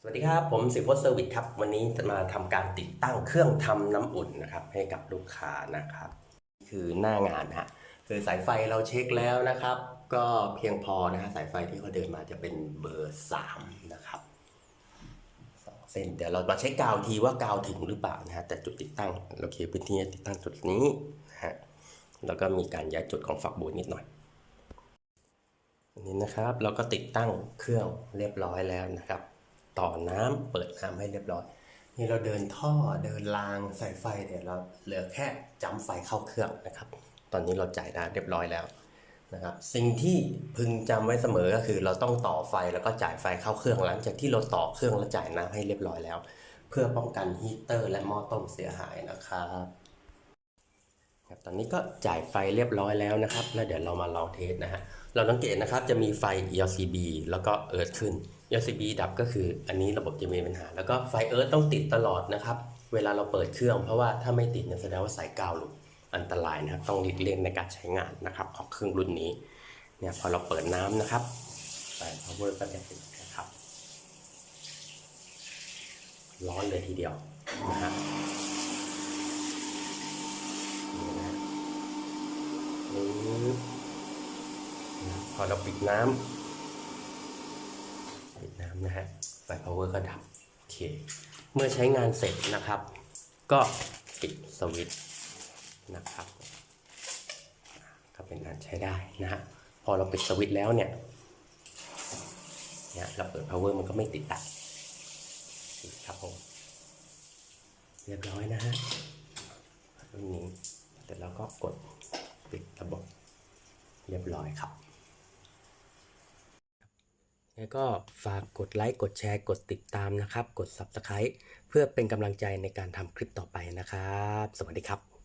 สวัสดีครับ ผมสิพจน์เซอร์วิสครับ วันนี้จะมาทำการติดตั้งเครื่องทำน้ำอุ่นนะครับ ให้กับลูกค้านะครับนี่คือหน้างานฮะคือสายไฟเราเช็คแล้วนะครับ ก็เพียงพอนะฮะสายไฟที่เขาเดินมาจะเป็นเบอร์3นะครับสองเส้นเดี๋ยวเรามาเช็คกาวทีว่ากาวถึงหรือเปล่านะฮะแต่จุดติดตั้งเราเคลียร์พื้นที่ติดตั้งจุดนี้นะฮะแล้วก็มีการย้ายจุดของฝักบัวนิดหน่อยนนี้นะครับ เราก็ติดตั้งเครื่องเรียบร้อยแล้วนะครับ ต่อน้ำเปิดน้ำให้เรียบร้อย นี่เราเดินท่อเดินรางสายไฟเนี่ยเราเหลือแค่จำไฟเข้าเครื่องนะครับ ตอนนี้เราจ่ายได้เรียบร้อยแล้วนะครับสิ่งที่พึงจำไว้เสมอก็คือเราต้องต่อไฟแล้วก็จ่ายไฟเข้าเครื่องหลังจากที่เราต่อเครื่องและจ่ายน้ำให้เรียบร้อยแล้ว เพื่อป้องกันฮีเตอร์และหม้อต้มเสียหายนะครับครับตอนนี้ก็จ่ายไฟเรียบร้อยแล้วนะครับ แล้วเดี๋ยวเรามาลองเทสนะฮะ เราสังเกตนะครับจะมีไฟ ELCB แล้วก็เอิร์ธขึ้น ELCB ดับก็คืออันนี้ระบบจะมีปัญหา แล้วก็ไฟเอิร์ธต้องติดตลอดนะครับ เวลาเราเปิดเครื่อง เพราะว่าถ้าไม่ติดเนี่ยแสดงว่าสายกาวหลุดอันตรายนะครับ ต้องหลีกเลี่ยงในการใช้งานนะครับ ของเครื่องรุ่นนี้เนี่ยพอเราเปิดน้ำนะครับไฟ power ก็จะติดนะครับ ร้อนเลยทีเดียวนะฮะนี่นะปึ๊บพอเราปิดน้ำ นะฮะไฟ power ก็ดับ โอเค เมื่อใช้งานเสร็จนะครับ ก็ปิดสวิตช์นะครับ ก็เป็นอันใช้ได้นะฮะ พอเราปิดสวิตช์แล้วเนี่ยเนี่ยเราเปิด power มันก็ไม่ติดตัดครับผม เรียบร้อยนะฮะรุ่นนี้เสร็จแล้วก็กดปิดระบบเรียบร้อยครับ แล้วก็ฝากกดไลค์ กดแชร์ กดติดตามนะครับ กด Subscribe เพื่อเป็นกำลังใจในการทำคลิปต่อไปนะครับ สวัสดีครับ